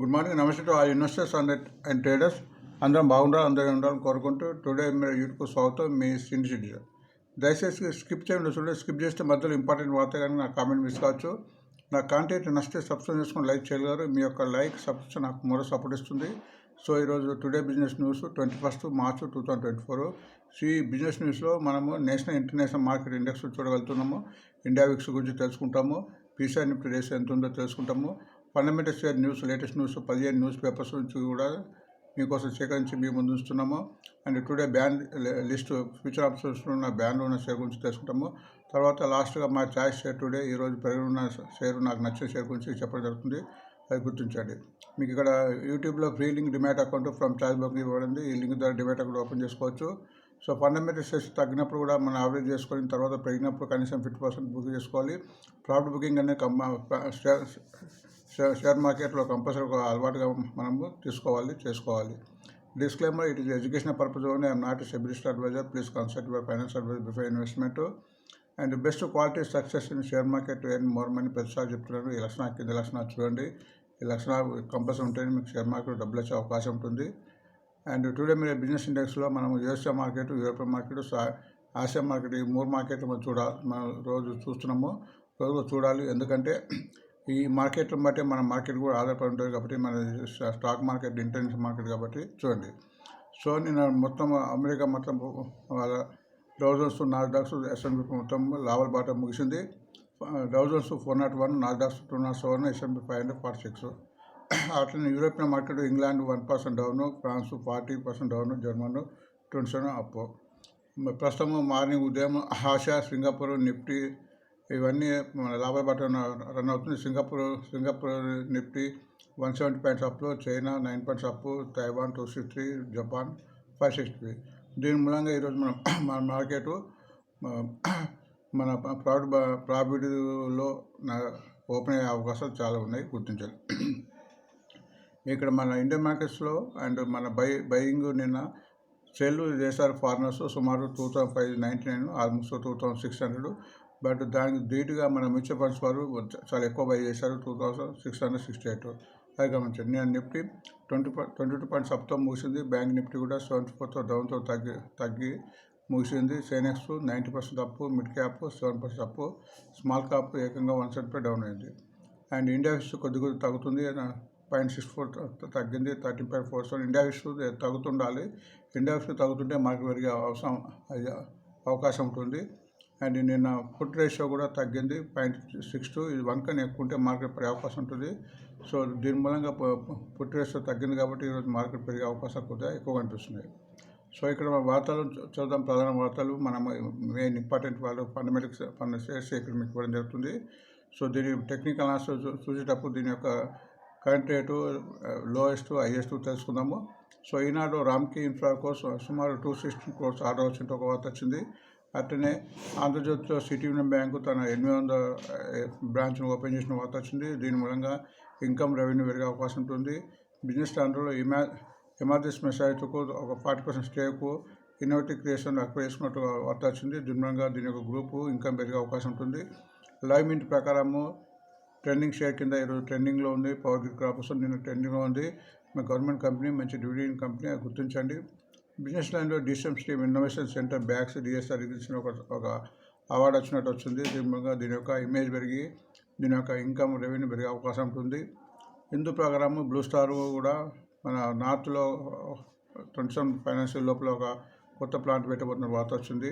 Good morning namaste to all investors and and traders. అందరం బాగుండాలి అందరం ఉండాలని కోరుకుంటూ టుడే మీరు యూట్యూబ్ స్వాగతం మీ సీనియర్ సిటిజన్ దయచేసి స్కిప్ చేయండి చూడండి స్కిప్ చేస్తే మధ్యలో ఇంపార్టెంట్ వార్త కానీ నా కామెంట్ మిస్ కావచ్చు. నా కాంటెంట్ నచ్చితే సబ్స్క్రైబ్ చేసుకుని లైక్ చేయగలరు. మీ యొక్క లైక్ సబ్స్క్రిప్షన్ నాకు మరో సపోర్ట్ ఇస్తుంది. సో ఈరోజు today business news twenty first March two thousand twenty four. ఈ బిజినెస్ న్యూస్లో మనము నేషనల్ ఇంటర్నేషనల్ మార్కెట్ ఇండెక్స్ చూడగలుగుతున్నాము. ఇండియా విక్స్ గురించి తెలుసుకుంటాము. పీసీఆర్ నిఫ్టీ రేస్ ఎంత ఉందో తెలుసుకుంటాము. Fundamental share news latest news పదిహేను న్యూస్ పేపర్స్ నుంచి కూడా మీకోసం సేకరించి మీ ముందు ఉంచుతున్నాము. And today ban list future ఆప్షన్స్లో ఉన్న బ్యాన్లో ఉన్న షేర్ గురించి తెలుసుకుంటాము తర్వాత లాస్ట్గా మా చాయిస్ షేర్ టుడే ఈరోజు పెరుగున్న షేర్ నాకు నచ్చిన షేర్ గురించి చెప్పడం జరుగుతుంది. అది గుర్తించండి. మీకు ఇక్కడ యూట్యూబ్లో free link demat account from Choice book ఇవ్వబడింది. ఈ లింక్ ద్వారా డిమాట్ అకౌంట్ ఓపెన్ చేసుకోవచ్చు. సో ఫండమెంటల్ షేర్స్ తగ్గినప్పుడు కూడా మనం యావరేజ్ చేసుకొని తర్వాత పెరిగినప్పుడు కనీసం ఫిఫ్టీ పర్సెంట్ బుక్ చేసుకోవాలి. ప్రాఫిట్ బుకింగ్ అనేది కమ్ షేర్ షేర్ మార్కెట్లో కంపల్సరీ అలవాటుగా మనము తీసుకోవాలి చేసుకోవాలి. Disclaimer it is education purpose only I'm not SEBI list adviser please consult your finance adviser before investment and best quality success in share market earn more money ప్రతిసారి చెప్తున్నాను. ఈ లక్షణాలు కింద లక్షణాలు చూడండి. ఈ లక్షణాలు కంపల్సరీ ఉంటేనే మీకు షేర్ మార్కెట్ డబ్బులు వచ్చే అవకాశం ఉంటుంది. అండ్ టుడే మీరు బిజినెస్ ఇండెక్స్లో మనం USA market European market Asia market ఈ మూడు మార్కెట్లు మనం చూడాలి మనం రోజు చూస్తున్నాము. రోజు చూడాలి. ఎందుకంటే ఈ మార్కెట్ని బట్టి మన మార్కెట్ కూడా ఆధారపడి ఉంటుంది కాబట్టి మన స్టాక్ మార్కెట్ ఇంటర్నేషనల్ మార్కెట్ కాబట్టి చూడండి. సో నేను మొత్తం అమెరికా మొత్తం వాళ్ళ డౌజన్స్ నాస్డాక్స్ ఎస్ఎన్బి మొత్తం లావల్ బాట ముగిసింది. Dow Jones four nought one Nasdaq's two nought seven S M P five hundred forty six. అట్లనే European market England one percent down France forty percent down German twenty seven up. ప్రస్తుతం morning ఉదయం Asia Singapore Nifty ఇవన్నీ మన లాభాల బాట run అవుతుంది. Singapore Singapore Nifty one seventy points అప్లో China nine points up Taiwan two six three Japan five six three దీని మూలంగా ఈరోజు మనం మన మార్కెట్ మన ప్రాఫిట్ ప్రాఫిట్లో ఓపెన్ అయ్యే అవకాశాలు చాలా ఉన్నాయి గుర్తించాలి. ఇక్కడ మన ఇండియన్ మార్కెట్స్లో అండ్ మన బై బయింగ్ నిన్న సెల్ చేశారు ఫారినర్స్ సుమారు two thousand five ninety nine almost two thousand six hundred but దానికి ధీటుగా మన మ్యూచువల్ ఫండ్స్ వారు చాలా ఎక్కువ బై చేశారు two thousand six hundred sixty eight. అది గమనించండి. నేను Nifty twenty twenty two points అప్తో ముగిసింది. బ్యాంక్ నిఫ్టీ కూడా సెవెంటీ ఫోర్తో డౌన్తో తగ్గి తగ్గి ముగిసింది. Sensex ninety percent up mid cap seven percent up small cap ఏకంగా వన్ సెవెంటీ ఫైవ్ డౌన్ అయింది. అండ్ ఇండియా విష్ కొద్ది కొద్ది తగ్గుతుంది. పాయింట్ సిక్స్ ఫోర్ తగ్గింది. Thirty point four seven. India VIX తగ్గుతుండాలి. India VIX తగ్గుతుంటే మార్కెట్ పెరిగే అవసరం అవకాశం ఉంటుంది. అండ్ నిన్న ఫుడ్ రేషియో కూడా తగ్గింది పాయింట్ సిక్స్ టూ. ఇది వన్ కన్నా ఎక్కువ ఉంటే మార్కెట్ పెరిగే అవకాశం ఉంటుంది. సో దీని మూలంగా ఫుడ్ రేషియో తగ్గింది కాబట్టి ఈరోజు మార్కెట్ పెరిగే అవకాశాలు కొద్దిగా ఎక్కువ కనిపిస్తున్నాయి సో ఇక్కడ వార్తలు చూద్దాం. ప్రధాన వార్తలు మనం మెయిన్ ఇంపార్టెంట్ వాళ్ళు ఫండమెంటల్స్ ఫండ్ షేర్స్ ఇక్కడ మీకు ఇవ్వడం జరుగుతుంది. సో దీని టెక్నికల్ అనాలిసిస్ చూసేటప్పుడు దీని యొక్క కరెంట్ రేటు లోయెస్ట్ హైయెస్ట్ తెలుసుకుందాము. సో ఈనాడు రామ్కి ఇన్ఫ్రా కోసం సుమారు టూ సిక్స్టీ కోర్స్ ఆర్డర్ వచ్చినట్టు ఒక వార్త వచ్చింది. అట్లనే ఆంధ్రజ్యోతిలో సిటీ యూనియన్ బ్యాంకు తన ఎనిమిది వందల బ్రాంచ్ను ఓపెన్ చేసిన వార్త వచ్చింది. దీని మూలంగా ఇన్కమ్ రెవెన్యూ పెరిగే అవకాశం ఉంటుంది. బిజినెస్ స్టాండర్లో ఇమా ఎమర్జెన్సీ మెసాయిత్కు ఒక ఫార్టీ పర్సెంట్ స్టేకు ఇన్నోవేటివ్ క్రియేషన్ అక్వైర్ చేసుకున్నట్టు వార్త వచ్చింది. దీని మూలంగా దీని యొక్క గ్రూపు ఇన్కమ్ పెరిగే అవకాశం ఉంటుంది. లైవ్ మింట్ ప్రకారము ట్రెండింగ్ షేర్ కింద ఈరోజు ట్రెండింగ్లో ఉంది. పవర్ గ్రిడ్ కార్పొరేషన్ నిన్న ట్రెండింగ్లో ఉంది. మా గవర్నమెంట్ కంపెనీ మంచి డివిడెండ్ కంపెనీ అది గుర్తించండి. బిజినెస్ లైన్లో DCM stream innovation centre bags DSR ఇచ్చిన ఒక ఒక అవార్డు వచ్చినట్టు వచ్చింది. దీని దీని యొక్క ఇమేజ్ పెరిగి దీని యొక్క ఇన్కమ్ రెవెన్యూ పెరిగే అవకాశం ఉంటుంది. హిందూ ప్రకారం బ్లూ స్టార్ కూడా మన నార్త్లో ట్వంటీ సెవెన్ ఫైనాన్షియల్ లోపల ఒక కొత్త ప్లాంట్ పెట్టబోతున్న వార్త వచ్చింది.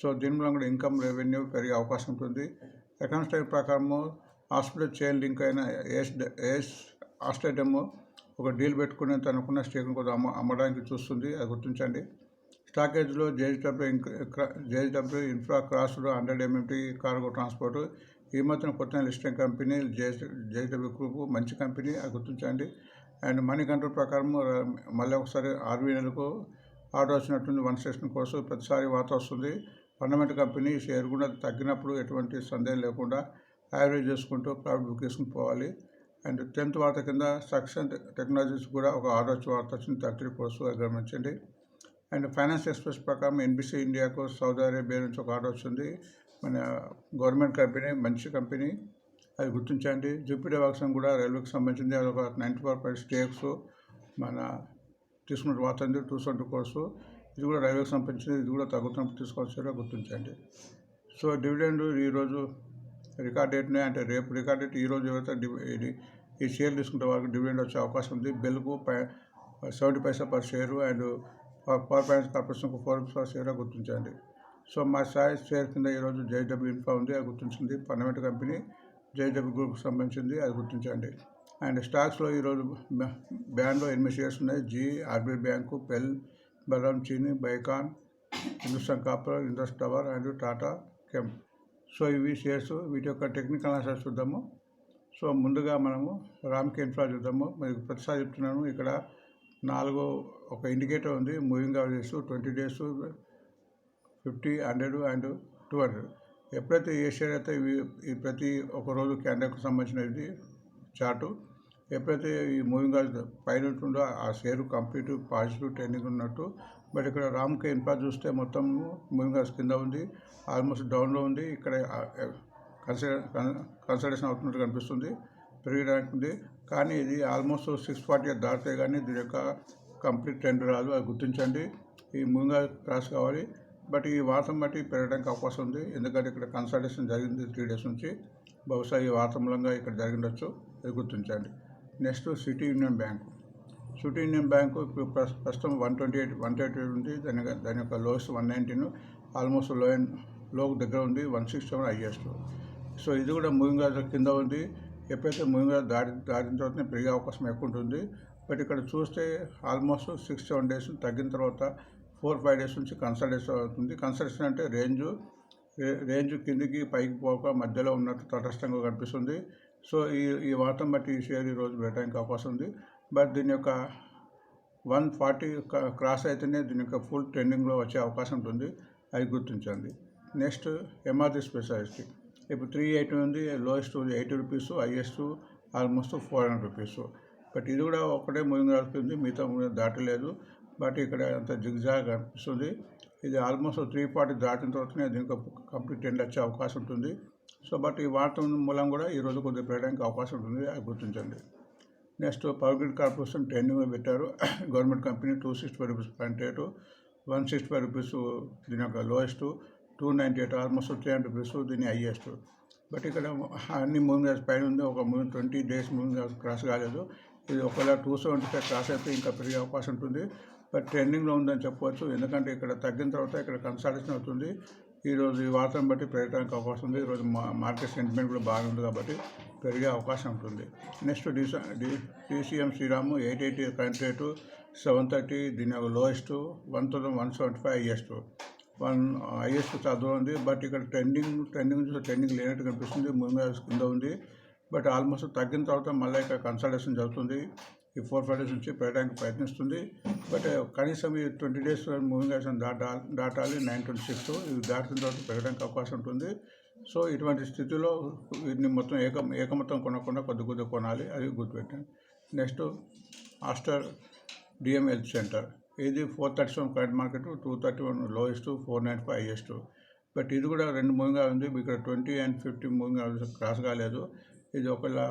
సో దీనివల్ల కూడా ఇన్కమ్ రెవెన్యూ పెరిగే అవకాశం ఉంటుంది. ఎకనామిక్ టైప్ ప్రకారము హాస్పిటల్ చైన్ లింక్ అయిన ఏస్ ఏస్ ఆస్ట్రేడియం ఒక డీల్ పెట్టుకుని తనకున్న స్టేక్ను కొంత అమ్మ అమ్మడానికి చూస్తుంది అది గుర్తించండి. స్టాకేజ్లో J H W J H W infra crossed hundred M M T cargo transport ఈ మధ్యన కొత్త listing company J H J H W group మంచి కంపెనీ అది గుర్తించండి. అండ్ మనీ కంట్రోల్ ప్రకారం మళ్ళీ ఒకసారి ఆర్బీఐలకు ఆర్డర్ వచ్చినట్టుంది వన్ స్టేషన్ కోర్సు ప్రతిసారి వార్త వస్తుంది. ఫండమెంట్ కంపెనీ షేర్ కూడా తగ్గినప్పుడు ఎటువంటి సందేహం లేకుండా యావరేజ్ చేసుకుంటూ ప్రాఫిట్ బుక్ చేసుకుని పోవాలి. అండ్ టెన్త్ వార్త కింద సక్సెస్ టెక్నాలజీస్ కూడా ఒక ఆర్డర్ వచ్చి వార్త వచ్చింది థర్టీ త్రీ అది గమనించండి. అండ్ ఫైనాన్స్ ఎక్స్ప్రెస్ ప్రకారం ఎన్బిసి ఇండియాకు సౌదీ అరేబియా నుంచి ఒక ఆర్డర్ వచ్చింది. మన గవర్నమెంట్ కంపెనీ మంచి కంపెనీ అది గుర్తించండి. జూపిటర్ వ్యాక్సిన్ కూడా రైల్వేకి సంబంధించింది అది ఒక నైంటీ ఫోర్ పాయింట్ స్టేక్స్ మన తీసుకున్న వార్త ఉంది టూ సెవెంటీ కోర్సు. ఇది కూడా రైల్వేకి సంబంధించింది ఇది కూడా తగ్గుతున్నప్పుడు తీసుకోవాల్సిందిగా గుర్తించండి. సో డివిడెండ్ ఈరోజు రికార్డ్ డేట్నే అంటే రేపు రికార్డ్ డేట్ ఈరోజు ఎవరైతే ఇది ఈ షేర్ తీసుకుంటే వాళ్ళకి డివిడెండ్ వచ్చే అవకాశం ఉంది. బెల్కు పై seventy paisa per share and power finance కార్పొరేషన్కు four per share గుర్తించండి. సో మా సాయి షేర్ కింద ఈరోజు జేడబ్ల్యూ ఇన్ఫా ఉంది అది గుర్తించింది. పర్మనెంట్ కంపెనీ జేడబ్ల్యూ గ్రూప్కి సంబంధించింది అది గుర్తించండి. అండ్ స్టాక్స్లో ఈరోజు బ్యా- బ్యాండ్లో ఎనిమిది షేర్స్ ఉన్నాయి. జీ RBI bank పెల్ Balram Chini Biocon Hindustan copper Indus tower and Tata chem. So ఇవి షేర్స్ వీటి యొక్క టెక్నికల్ ఆన్సర్స్ చూద్దాము. సో ముందుగా మనము రామ్కి ఇన్ఫ్రా చూద్దాము. మీకు ప్రతిసారి చెప్తున్నాను ఇక్కడ నాలుగు ఒక ఇండికేటర్ ఉంది moving average twenty days fifty hundred and two hundred. ఎప్పుడైతే ఏ షేర్ అయితే ఈ ప్రతి ఒక రోజు క్యాండల్కి సంబంధించినది చార్టు ఎప్పుడైతే ఈ మూవింగ్ పైన ఉంటుందో ఆ షేర్ కంప్లీట్ పాజిటివ్ ట్రెండింగ్ ఉన్నట్టు బట్ ఇక్కడ రామ్కే ఇన్ఫ్రా చూస్తే మొత్తం మూవింగ్ కింద ఉంది. ఆల్మోస్ట్ డౌన్లో ఉంది. ఇక్కడ కన్సల్టేషన్ అవుతున్నట్టు కనిపిస్తుంది. పెరిగడానికి ఉంది. కానీ ఇది ఆల్మోస్ట్ సిక్స్ ఫార్టీ దాటితే కానీ దీని యొక్క కంప్లీట్ ట్రెండ్ రాదు. అది గుర్తించండి. ఈ ముందుగా క్రాస్ కావాలి. బట్ ఈ వాతం బట్టి పెరగడానికి అవకాశం ఉంది. ఎందుకంటే ఇక్కడ కన్సల్టేషన్ జరిగింది త్రీ డేస్ నుంచి. బహుశా ఈ వాతం మూలంగా ఇక్కడ జరిగిండొచ్చు అది గుర్తించండి. Next city union bank. City Indian bank ఇప్పుడు ప్రస్తుతం one twenty eight one twenty eight ఉంది. దాని దాని యొక్క లోయెస్ట్ వన్ నైన్టీన్ ఆల్మోస్ట్లో లోకి దగ్గర ఉంది. One six seven highest. So ఇది కూడా మూవింగ్ యావరేజ్ కింద ఉంది. ఎప్పుడైతే మూవింగ్ యావరేజ్ దాటి దాటిన తర్వాత పెరిగే అవకాశం ఎక్కువ ఉంటుంది. బట్ ఇక్కడ చూస్తే ఆల్మోస్ట్ సిక్స్ సెవెన్ డేస్ తగ్గిన తర్వాత ఫోర్ ఫైవ్ డేస్ నుంచి కన్సల్టేషన్ అవుతుంది. కన్సల్టేషన్ అంటే రేంజు రేంజ్ కిందికి పైకి పోక మధ్యలో ఉన్నట్టు తటస్థంగా కనిపిస్తుంది. సో ఈ ఈ వార్తను బట్టి ఈ షేర్ ఈరోజు పెట్టడానికి అవకాశం ఉంది. బట్ దీని యొక్క వన్ ఫార్టీ క్రాస్ అయితేనే దీని యొక్క ఫుల్ ట్రెండింగ్లో వచ్చే అవకాశం ఉంటుంది. అది గుర్తించండి. Next M R T speciality. ఇప్పుడు త్రీ ఎయిటీ ఉంది lowest eighty rupees highest almost four hundred rupees. But ఇది కూడా ఒకటే మూవింగ్ అవుతుంది మిగతా మూవింగ్ దాటలేదు. బట్ ఇక్కడ అంత జిగ్జాగ్ అనిపిస్తుంది. ఇది ఆల్మోస్ట్ త్రీ ఫార్టీ దాటిన తర్వాతనే దీనికి కంప్లీట్ ఎండ్ వచ్చే అవకాశం ఉంటుంది. సో బట్ ఈ వార్త మూలం కూడా ఈరోజు కొద్దిగా పెరగడానికి అవకాశం ఉంటుంది. అది గుర్తించండి. Next power grid corporation trending పెట్టారు. Government company two sixty five rupees point eight one sixty five rupees దీని యొక్క lowest two ninety eight almost three hundred rupees దీని హైయెస్ట్. బట్ ఇక్కడ అన్ని మూవింగ్ పైన ఉంది ఒక moving twenty days moving cross కాలేదు. ఇది ఒకవేళ టూ సెవెంటీ ఫైవ్ క్రాస్ అయితే ఇంకా పెరిగే అవకాశం ఉంటుంది. బట్ ట్రెండింగ్లో ఉందని చెప్పవచ్చు. ఎందుకంటే ఇక్కడ తగ్గిన తర్వాత ఇక్కడ కన్సల్టేషన్ అవుతుంది. ఈరోజు ఈ వార్తను బట్టి పెరగడానికి అవకాశం ఉంది. ఈరోజు మా మార్కెట్ సెంటిమెంట్ కూడా బాగుంది కాబట్టి పెరిగే అవకాశం ఉంటుంది. Next డిసా D DCM Shriram eight eighty current rate seven thirty దీని యొక్క lowest one thousand one seventy five highest. One highest చదువు ఉంది బట్ ఇక్కడ ట్రెండింగ్ ట్రెండింగ్ చూస్తే ట్రెండింగ్ లేనట్టు కనిపిస్తుంది ముందు కింద ఉంది. బట్ ఆల్మోస్ట్ తగ్గిన తర్వాత మళ్ళీ ఇక్కడ కన్సల్టేషన్ జరుగుతుంది. ఈ ఫోర్ ఫైవ్ డేస్ నుంచి పెరగడానికి ప్రయత్నిస్తుంది. బట్ కనీసం ఈ ట్వంటీ డేస్ మూవింగ్ యాక్షన్ దాటా దాటాలి నైన్ ట్వంటీ సిక్స్. ఇవి దాటిన తర్వాత పెరగడానికి అవకాశం ఉంటుంది. సో ఇటువంటి స్థితిలో వీటిని మొత్తం ఏక ఏకమొత్తం కొనకుండా కొద్ది కొద్ది కొనాలి. అది గుర్తుపెట్టాను. Next Aster DM health centre. ఇది four thirty seven current market two thirty one lowest four nine five highest. But ఇది కూడా రెండు మూవింగ్ ఉంది. ఇక్కడ twenty and fifty moving cross కాలేదు. ఇది ఒకవేళ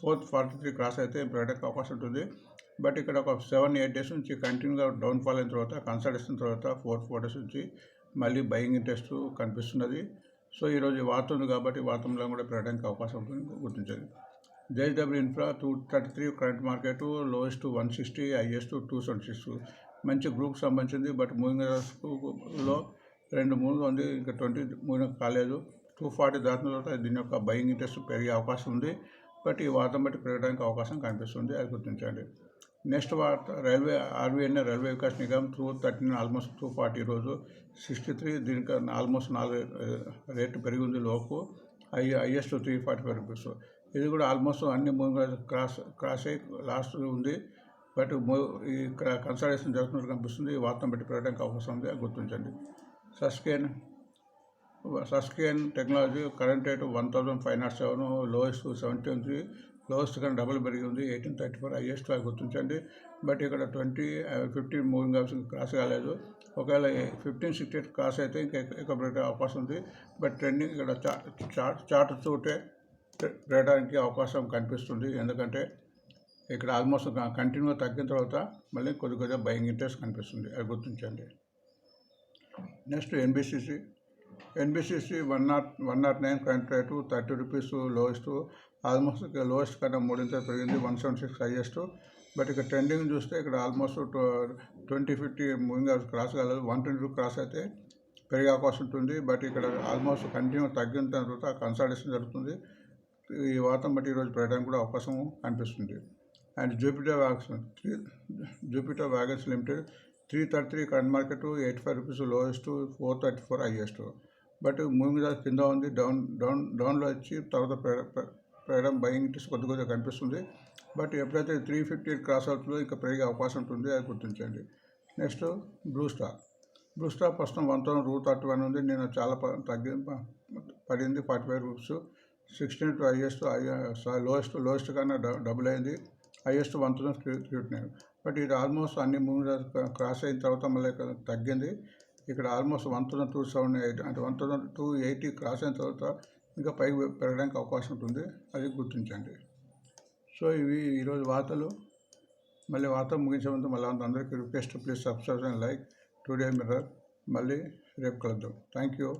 ఫోర్త్ ఫార్టీ త్రీ క్రాస్ అయితే పెరగడానికి అవకాశం ఉంటుంది. బట్ ఇక్కడ ఒక సెవెన్ ఎయిట్ డేస్ నుంచి కంటిన్యూగా డౌన్ ఫాల్ అయిన తర్వాత కన్సల్టేషన్ తర్వాత ఫోర్ ఫోర్ డేస్ నుంచి మళ్ళీ బయింగ్ ఇంట్రెస్ట్ కనిపిస్తున్నది. సో ఈరోజు వార్త ఉంది కాబట్టి వార్తంలో కూడా పెరగడానికి అవకాశం ఉంటుంది. గుర్తించండి. J S W infra two thirty three current market lowest one sixty highest two seventy six మంచి గ్రూప్ సంబంధించింది బట్ మూవింగ్లో రెండు మూడు ఉంది ఇంకా ట్వంటీ మూడు కాలేదు. టూ ఫార్టీ దాటిన తర్వాత దీని యొక్క బయింగ్ ఇంట్రెస్ట్ పెరిగే అవకాశం ఉంది. బట్ ఈ వార్తం బట్టి పెరగడానికి అవకాశం కనిపిస్తుంది అది గుర్తించండి. నెక్స్ట్ వార్త railway R V N A railway Vikas Nigam two thirteen almost two forty రోజు సిక్స్టీ త్రీ దీనికి ఆల్మోస్ట్ నాలుగు రేటు పెరిగింది లోపు. I highest three forty five rupees. ఇది కూడా ఆల్మోస్ట్ అన్ని మూవింగ్ క్రాస్ క్రాస్ అయ్యి లాస్ట్ ఉంది. బట్ ఈ కన్సల్టేషన్ జరుగుతున్నట్టు కనిపిస్తుంది. ఈ వార్తను పెట్టి పెట్టడానికి అవకాశం ఉంది అది గుర్తించండి. Sasken Sasken technology current rate one thousand five nought seven lowest seventy three lowest కానీ డబల్ పెరిగి ఉంది ఎయిటీన్ థర్టీ ఫోర్ హైయెస్ట్ అది గుర్తించండి. బట్ ఇక్కడ twenty fifteen moving hours cross కాలేదు. ఒకవేళ ఫిఫ్టీన్ సిక్స్టీ ఎయిట్ క్రాస్ అయితే ఇంకా ఎక్కువ ఎక్కువ అవకాశం ఉంది. బట్ ట్రెండింగ్ ఇక్కడ చార్ట్ చార్ట్ చూస్తే పెట్టడానికి అవకాశం కనిపిస్తుంది. ఎందుకంటే ఇక్కడ ఆల్మోస్ట్ కంటిన్యూగా తగ్గిన తర్వాత మళ్ళీ కొద్ది కొద్దిగా బయింగ్ ఇంట్రెస్ట్ కనిపిస్తుంది. అది గుర్తించండి. Next NBCC. NBCC one nought one nought nine current rate thirty rupees lowest almost ఇక లోయెస్ట్ కన్నా మూడింతలు పెరిగింది one seven six highest. But ఇక్కడ ట్రెండింగ్ చూస్తే ఇక్కడ almost twenty fifty moving hours cross కాలేదు. వన్ ట్వంటీ టూ క్రాస్ అయితే పెరిగే అవకాశం ఉంటుంది. బట్ ఇక్కడ ఆల్మోస్ట్ కంటిన్యూ తగ్గిన తర్వాత కన్సల్టేషన్ జరుగుతుంది. ఈ వాతం బట్టి ఈరోజు పెరగడానికి కూడా అవకాశం కనిపిస్తుంది. And Jupiter wagons three Jupiter wagons limited three thirty three current market eighty five rupees lowest four thirty four highest but moving కింద ఉంది. డౌన్ డౌన్ డౌన్లో వచ్చి తర్వాత పెర- బయింగ్ ఇంట్రెస్ట్ కొద్ది కొద్దిగా కనిపిస్తుంది. బట్ ఎప్పుడైతే త్రీ ఫిఫ్టీ క్రాస్ అవుతుందో ఇంకా పెరిగే అవకాశం ఉంటుంది అది గుర్తించండి. Next blue star. Blue star ప్రస్తుతం వన్ థౌసండ్ రూ థర్టీ వన్ ఉంది. నేను చాలా తగ్గి పడింది forty five rupees sixteen to highest lowest lowest కన్నా డబుల్ అయింది. Highest one thousand three nine. But ఇది ఆల్మోస్ట్ అన్ని మూవీ క్రాస్ అయిన తర్వాత మళ్ళీ తగ్గింది. ఇక్కడ almost one thousand two seven eight అంటే one thousand two eighty cross అయిన తర్వాత ఇంకా పైకి పెరగడానికి అవకాశం ఉంటుంది. అది గుర్తించండి. సో ఇవి ఈరోజు వార్తలు. మళ్ళీ వార్త ముగించే ముందు మళ్ళీ అందరికీ request please subscribe and like today mirror మళ్ళీ రేపు కలుద్దాం. Thank you